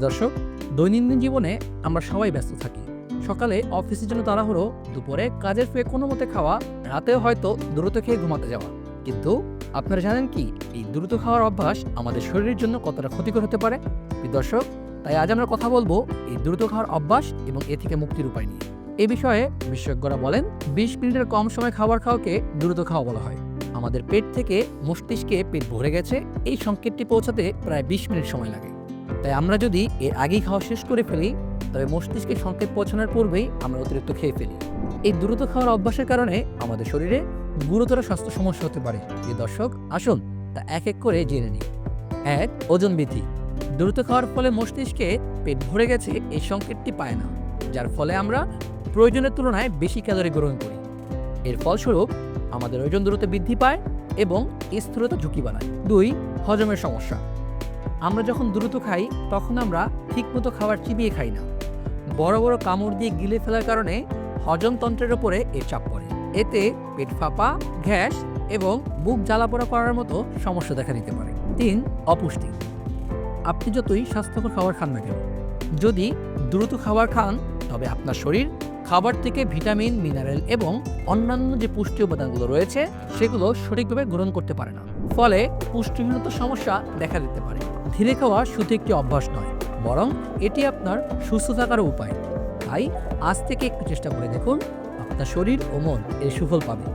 প্রিয় দর্শক, দৈনন্দিন জীবনে আমরা সবাই ব্যস্ত থাকি। সকালে অফিসের জন্য তাড়াহুড়ো, দুপুরে কাজের ফেয়ে কোনো মতে খাওয়া রাতে হয়তো দ্রুত খেয়ে ঘুমাতে যাওয়া। কিন্তু আপনারা জানেন কি, এই দ্রুত খাওয়ার অভ্যাস আমাদের শরীরের জন্য কতটা ক্ষতিকর হতে পারে? প্রিয় দর্শক, তাই আজ আমরা কথা বলব এই দ্রুত খাওয়ার অভ্যাস এবং এ থেকে মুক্তির উপায় নিয়ে। এ বিষয়ে বিশেষজ্ঞরা বলেন, বিশ মিনিটের কম সময় খাবার খাওয়াকে দ্রুত খাওয়া বলা হয়। আমাদের পেট থেকে মস্তিষ্কে পেট ভরে গেছে, এই সংকেতটি পৌঁছাতে প্রায় বিশ মিনিট সময় লাগে। তাই আমরা যদি এর আগেই খাওয়া শেষ করে ফেলি, তবে মস্তিষ্কে সংকেত পৌঁছানোর পূর্বেই আমরা অতিরিক্ত খেয়ে ফেলি। এই দ্রুত খাওয়ার অভ্যাসের কারণে আমাদের শরীরে গুরুতর স্বাস্থ্য সমস্যা হতে পারে। যে দর্শক, আসুন তা এক এক করে জেনে নিই। এক, ওজন বৃদ্ধি। দ্রুত খাওয়ার ফলে মস্তিষ্কে পেট ভরে গেছে, এই সংকেতটি পায় না, যার ফলে আমরা প্রয়োজনের তুলনায় বেশি ক্যালোরি গ্রহণ করি। এর ফলস্বরূপ, আমাদের ওজন দ্রুত বৃদ্ধি পায় এবং স্থূলতা ঝুঁকি বাড়ায়। দুই, হজমের সমস্যা। আমরা যখন দ্রুত খাই, তখন আমরা ঠিকমতো খাবার চিবিয়ে খাই না। বড় বড় কামড় দিয়ে গিলে ফেলার কারণে হজমতন্ত্রের ওপরে এর চাপ পড়ে। এতে পেট ফাঁপা গ্যাস এবং বুক জ্বালাপোড়া করার মতো সমস্যা দেখা দিতে পারে। তিন, অপুষ্টি। আপনি যতই স্বাস্থ্যকর খাবার খান না কেন, যদি দ্রুত খাবার খান, তবে আপনার শরীর খাবার থেকে ভিটামিন, মিনারেল এবং অন্যান্য যে পুষ্টি উপাদানগুলো রয়েছে, সেগুলো সঠিকভাবে গ্রহণ করতে পারে না। ফলে পুষ্টিহীনতার সমস্যা দেখা দিতে পারে। ধীরে খাওয়া শুধু একটি অভ্যাস নয়, বরং এটি আপনার সুস্থ থাকার উপায়। তাই আজ থেকে একটু চেষ্টা করে দেখুন, আপনার শরীর ও মন এর সুফল পাবে।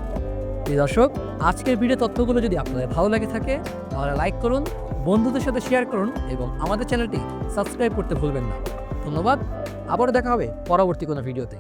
প্রিয় দর্শক, আজকের ভিডিও তথ্যগুলো যদি আপনাদের ভালো লাগে থাকে, তাহলে লাইক করুন, বন্ধুদের সাথে শেয়ার করুন এবং আমাদের চ্যানেলটি সাবস্ক্রাইব করতে ভুলবেন না। ধন্যবাদ, আবারও দেখা হবে পরবর্তী কোনো ভিডিওতে।